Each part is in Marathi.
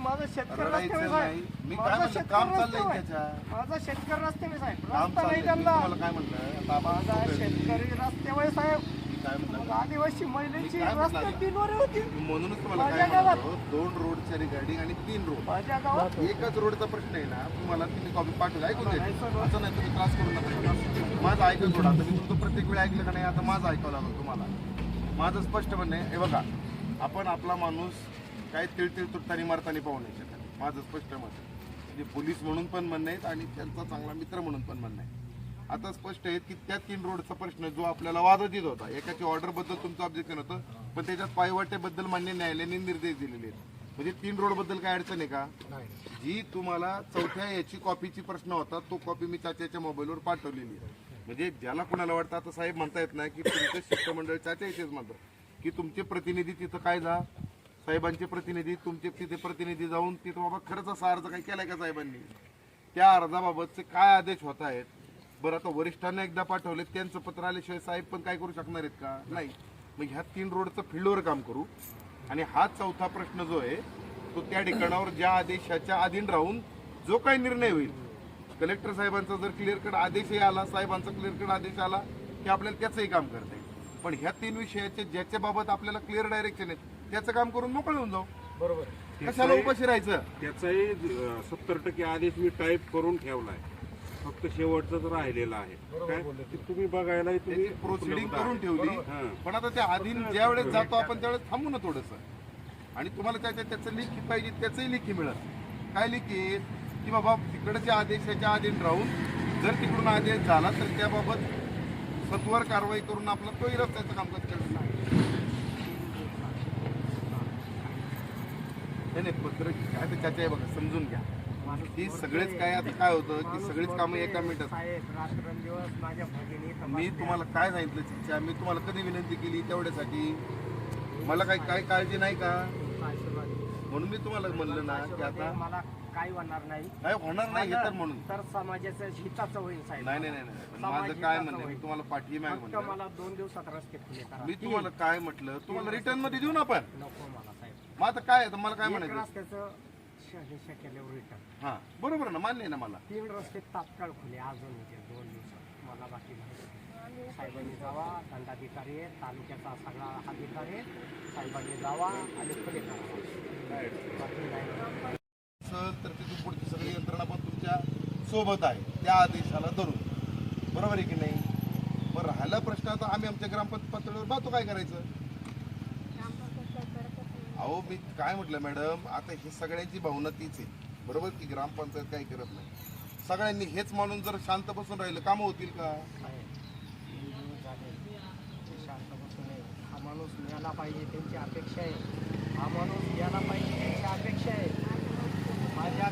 माझा शेतकरी रडायचं नाही. मी काय माझा म्हणलं, शेतकरी काम चाललंय आहे. त्याच्या. माझा शेतकरी साहेब. काम रस्ता नाही चाललंय. मी त्यांना. तुम्हाला काय म्हणलं? आपण माझा. शेतकरी रस्त्यावर साहेब. मी काय मग म्हणलं आदिवासी महिलेची मी काय म्हणलं? रस्ते तीनवर होती. म्हणूनच तुम्हाला माझ्या काय गावात. म्हणतो? दोन रोडच्या रिगार्डिंग आणि तीन रोड. माझ्या गावात. एकच रोडचा प्रश्न आहे ना? तुम्हाला तुम्ही कॉपी पाठवलं ऐकून नाही, घ्यायचं सर. असं नाही तुम्ही त्रास करू नका. माझं ऐकत थोडं आता मी तुमचं प्रत्येक वेळी ऐकलं का नाही? आता माझं ऐकावं लागलं तुम्हाला. माझं स्पष्ट म्हणणं आहे हे बघा. आपण आपला माणूस काय तिळतिळ तुटतानी मारतानी पाहू नाही शकत. माझं स्पष्ट मत आहे. म्हणजे पोलीस म्हणून पण म्हणणं आहेत आणि त्यांचा चांगला मित्र म्हणून पण म्हणणं आहे. आता स्पष्ट आहे की त्या तीन रोडचा प्रश्न जो आपल्याला वादत येत होता एकाची ऑर्डरबद्दल तुमचं ऑब्जेक्शन होतं पण त्याच्यात पायवाटेबद्दल मान्य न्यायालयाने निर्देश दिलेले आहेत. म्हणजे तीन रोडबद्दल काय अडचण आहे का? जी तुम्हाला चौथ्या याची कॉपीची प्रश्न होता तो कॉपी मी चाच्याच्या मोबाईलवर पाठवलेली आहे. म्हणजे ज्याला कुणाला वाटतं आता साहेब म्हणता येत नाही की तुमचं शिष्टमंडळ चाच्या इथेच म्हणतात की तुमचे प्रतिनिधी तिथं काय जा साहेबांचे प्रतिनिधी तुमचे तिथे प्रतिनिधी जाऊन तिथं बाबा खरंच असा अर्ज काही केलाय का साहेबांनी? त्या अर्जाबाबतचे काय आदेश होत आहेत? बरं आता वरिष्ठांना एकदा पाठवले त्यांचं पत्र आल्याशिवाय साहेब पण काय करू शकणार आहेत का? नाही. मग ह्या तीन रोडचं फील्डवर काम करू. आणि हा चौथा प्रश्न जो आहे तो त्या ठिकाणावर ज्या आदेशाच्या अधीन राहून जो काही निर्णय होईल कलेक्टर साहेबांचा जर क्लिअर कट आदेशही आला साहेबांचा क्लिअर कट आदेश आला की आपल्याला त्याचंही काम करता येईल. पण ह्या तीन विषयाचे ज्याच्या बाबत आपल्याला क्लिअर डायरेक्शन आहे त्याचं काम करून मोकळे होऊन जाऊ. बरोबर. कशाला उपाशी राहायचं? त्याचाही सत्तर टक्के आदेश मी टाईप करून ठेवलाय. फक्त शेवटचाच राहिलेला आहे. काय? ते तुम्ही बघायला तुम्ही प्रोसिडिंग उपलब्ध करून आहे. ठेवली हां. पण आता त्या आधीन ज्या वेळेस जातो आपण त्यावेळेस थांबू ना थोडस. आणि तुम्हाला त्याच्या त्याचं लिखी पाहिजे त्याचंही लिखी मिळत काय लिखी? की बाबा तिकडच्या आदेशाच्या अधीन राहून जर तिकडून आदेश झाला तर त्याबाबत सत्वर कारवाई करून आपला तोही रस्त्याचं कामकाज करणार. नाही नाही पत्र काय ते त्याच्या बघा समजून घ्या. ती सगळेच काय आता काय होतं की सगळीच कामं एका मिनिटात. मी तुम्हाला काय सांगितलं चिच्चा मी तुम्हाला कधी विनंती केली तेवढ्यासाठी? मला काही काय काळजी नाही का? म्हणून मी तुम्हाला म्हणलं ना की आता मला काही होणार नाही. काय होणार नाही हे तर म्हणून. तर समाजाचं हिताचं होईल साहेब. नाही नाही नाही माझं काय म्हणणं मी तुम्हाला पाठी मला दोन दिवसात रस्ते मी तुम्हाला काय म्हटलं तुम्हाला रिटर्नमध्ये देऊ ना आपण. नको मला. मग आता काय आहे, मला काय एक म्हणायचं? रस्त्याचं श- हे रिटर्न हा. बरोबर आहे ना? मान्य आहे ना मला? तीन रस्ते तात्काळ खुले अजून होते दोन दिवसात. मला बाकी नाही. साहेबांनी जावा दंडाधिकारी आहे तालुक्याचा सगळा अधिकारी आहे साहेबांनी जावा आणि खुले करा बाकी नाही. असं तर तिथून पुढची सगळी यंत्रणा पण तुमच्यासोबत आहे त्या आदेशाला धरून. बरोबर आहे की नाही? बरं राहिला प्रश्न आता आम्ही आमच्या ग्रामपंचायत पातळीवर पाहतो काय करायचं. अहो मी काय म्हटलं मॅडम आता हे सगळ्यांची भावना तीच आहे. बरोबर की ग्रामपंचायत काही करत नाही? सगळ्यांनी हेच मानून जर शांत बसून राहिलं कामं होतील का? शांत बसून आहे. हा माणूस मिळाला पाहिजे त्यांची अपेक्षा आहे. हा माणूस यायला पाहिजे त्यांची अपेक्षा आहे. माझ्या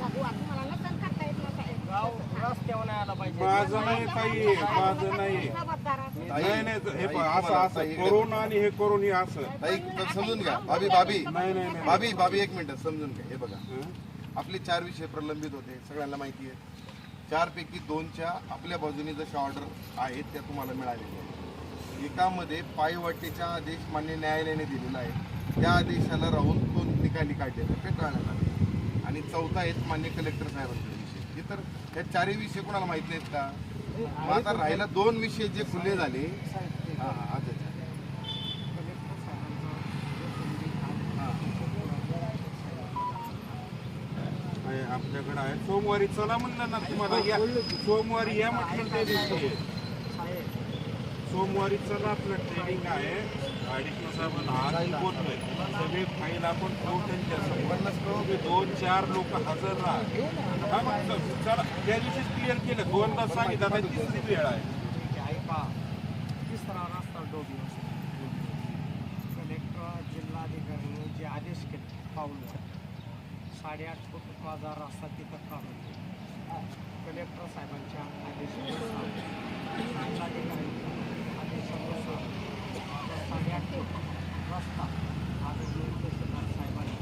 गाव रस्त्यावर नाही आला पाहिजे. माझं नाही ताई माझं नाही. नाही नाही हे पहा, असं असं. करून आणि हे करून हे असं. ताई तर समजून घ्या. भाभी भाभी. नाही नाही नाही भाभी भाभी एक मिनिट समजून घ्या. हे बघा. हं? आपले चार विषय प्रलंबित होते सगळ्यांना माहिती आहे. चारपैकी दोनच्या आपल्या बाजूने जशा ऑर्डर आहेत त्या तुम्हाला मिळालेल्या आहेत. एकामध्ये पायवाटेचा आदेश मान्य न्यायालयाने दिलेला आहे. त्या आदेशाला राहून तो निकाली काढलेला आहे, फेटाळण्यात आला आणि चौथा आहे मान्य कलेक्टर साहेबांचा हे तर त्या चारही विषय कोणाला माहीत नाहीत का? मग आता राहिला दोन विषय जे खुले झाले. हा हा अच्छा अच्छा. आहे, आपल्याकडे आहे. सोमवारी चला म्हणलं ना तुम्हाला. या सोमवारी या म्हटलं त्या दिवशी सोमवारी चला आपलं ट्रेनिंग आहे ॲडिशनल साहेबांना आज बोलतोय सगळे फाईल आपण ठेवू त्यांच्यासमोर. तुम्ही दोन चार लोक हजर राहा हा मग चला त्या दिवशीच क्लिअर केलं. दोनदा सांगितलं. आता तिसरी वेळ आहे. कलेक्टर जिल्हाधिकाऱ्यांनी जे आदेश केले पावलं साडेआठ फूट माझा रस्ता तिथं काढून कलेक्टर साहेबांच्या आदेशानुसार साडेआठ फूट साहेबांनी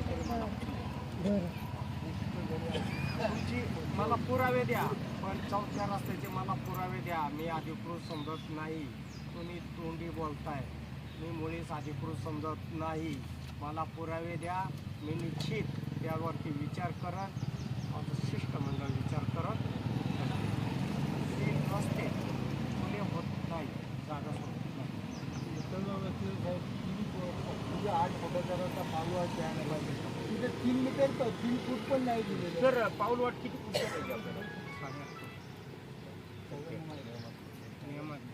तरी मला तुमची मला पुरावे द्या पण चौथ्या रस्त्याचे मला पुरावे द्या. मी अधिकृत समजत नाही. तुम्ही तोंडी बोलताय. मी मुळीच अधिकृत समजत नाही. मला पुरावे द्या. मी निश्चित त्यावरती विचार करत माझं शिष्टमंडळ विचार करत रस्ते नाही जागा सोडत नाही म्हणजे आठ फुटाचा रस्ता मालवा आणायला तिथे तीन मीटर तर तीन फूट पण नाही दिलेलं सर पाऊल वाट किती पुढच्या पाहिजे आपल्याला साडेआठ फूट नियमात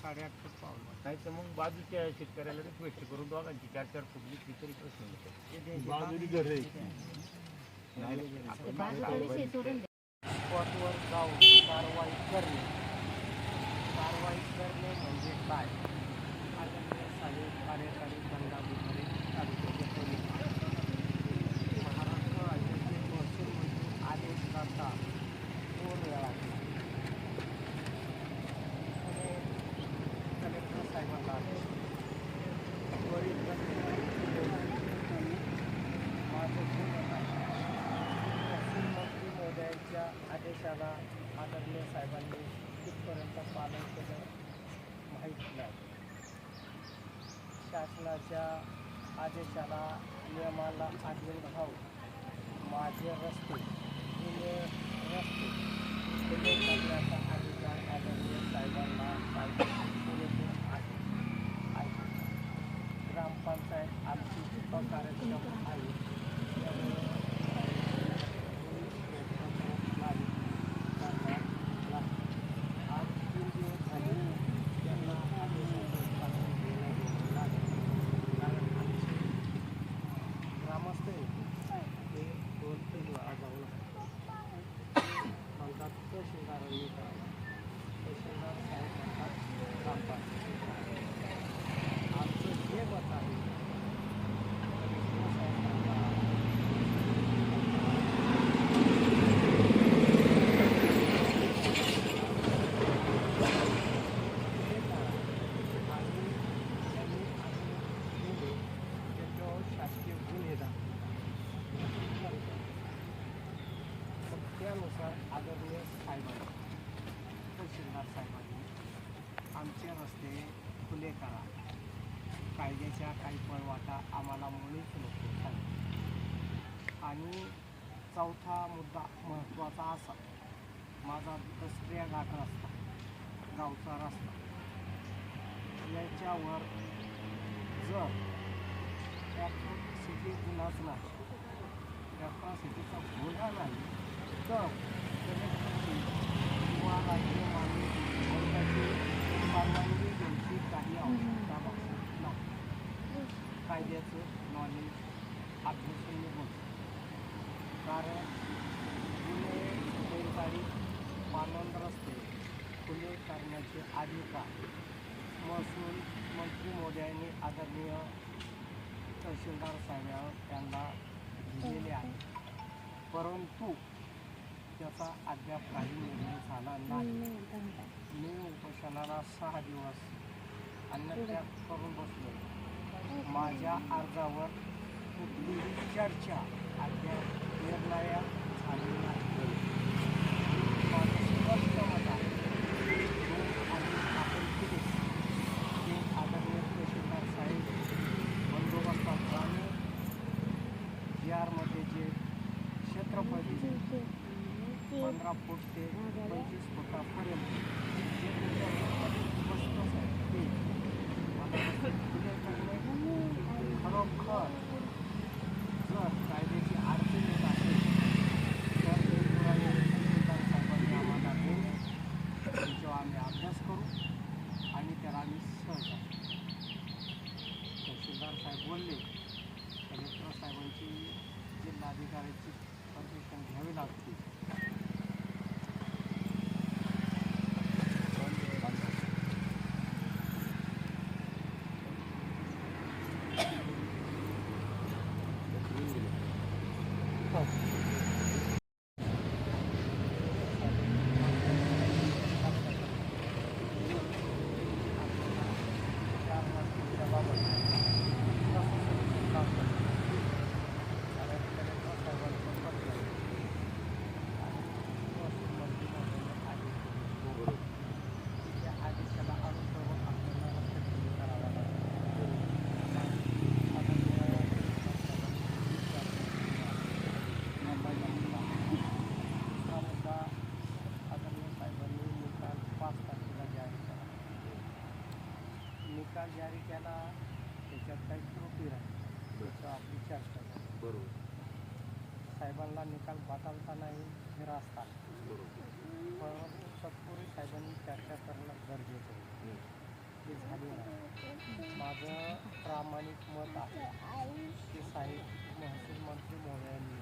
साडेआठ फूट पाऊल वाट. नाही तर मग बाजूच्या शेतकऱ्याला रिक्वेस्ट करून दोघांची चार चार फुटली ती तरी प्रश्न येतो द्यायचे बाजूनी का? घर आहे. स्पॉटवर जाऊन कारवाई करणे. कारवाई करणे म्हणजे काय? आज साहेब कार्यकारी दंडाधिकारी तालुक्याचे पोलीस महाराष्ट्र राज्याचे महसूल मंत्री आदेश करता दोन वेळा आणि कलेक्टर साहेबांना आदेश वरील माझं पूर्ण आहे. महसूल मंत्री महोदयांच्या मला आदरणीय साहेबांनी कितपर्यंत पालन केलं माहीत नाही. शासनाच्या आदेशाला नियमाला आधीन राहून माझे रस्ते जुने रस्ते करण्याचा अधिकार आदरणीय साहेबांना पाहिजे पुरेपूर आहे आहे ग्रामपंचायत आमची अकार्यक्षम आहे त्यामुळे आज तीन दिवस झाले त्यांना आदेशाचं पालन घेणं लागेल कारण आमचे ग्रामस्थ आहेत ते दोन तीन वेळा जाऊन म्हणतात तहसीलदारांनी करावं तहसीलदार साहेब म्हणतात ग्रामपंचायत आमचं जे मत आहे कलेक्टर साहेबांना शासकीय गुन्हे त्यानुसार आदरणीय साहेबांनी तहसीलदार साहेबांनी आमचे रस्ते खुले करा. कायद्याच्या काही पळवाटा आम्हाला मुळीच नको आणि चौथा मुद्दा महत्त्वाचा असा माझा दसऱ्या घाट रस्ता गावचा रस्ता. याच्यावर जर ॲट्रॉसिटी गुन्हाच नाही ॲट्रॉसिटीचा गुन्हा नाही तर किंवा राज्य मानवी मंडळाची परवानगी घ्यायची काही आवश्यकता भासत नाही कायद्याचं नॉलेज अभ्यासून होतं कारण गुन्हे बैलगाडी पानंद रस्ते खुले करण्याचे अधिकार महसूल मंत्री महोदयांनी आदरणीय तहसीलदार साहेब यांना दिलेले आहे. परंतु त्याचा अद्याप काही निर्णय झाला नाही. मी उपोषणाला सहा दिवस अन्नत्याग करून बसलो. माझ्या अर्जावर कुठलीही चर्चा अद्याप निर्णय झाली नाही माझं स्पष्ट मत आहे जो आदेश आपण दिले ते आदरणीय तहसीलदार साहेब बंदोबस्तात राहणे जी आरमध्ये जे क्षेत्रफळ दिले पंधरा फूट ते पंचवीस फुटापर्यंत जे त्याच्यावर स्पष्ट आहे ते मला रस्ते खुले करणे खरोखर जर कायद्याची अडचण येत असेल तर ते पुरावे तहसीलदार साहेबांनी आम्हाला देणे त्याच्यावर आम्ही अभ्यास करू आणि त्याला आम्ही सहकार्य तहसीलदार साहेब बोलले कलेक्टर साहेबांची जिल्हाधिकाऱ्याची परमिशन घ्यावी लागते चार वाजता बाबत कलेक्टर साहेबांनी केला त्याच्यात काही त्रुटी राहिली. त्याचं आपली चर्चा बरोबर. साहेबांना निकाल बदलता नाही हे रास्ता परंतु तत्पूर्वी साहेबांनी चर्चा करणं गरजेचं आहे. ते झाले नाही माझं प्रामाणिक मत आहे की साहेब महसूल मंत्री महोदयांनी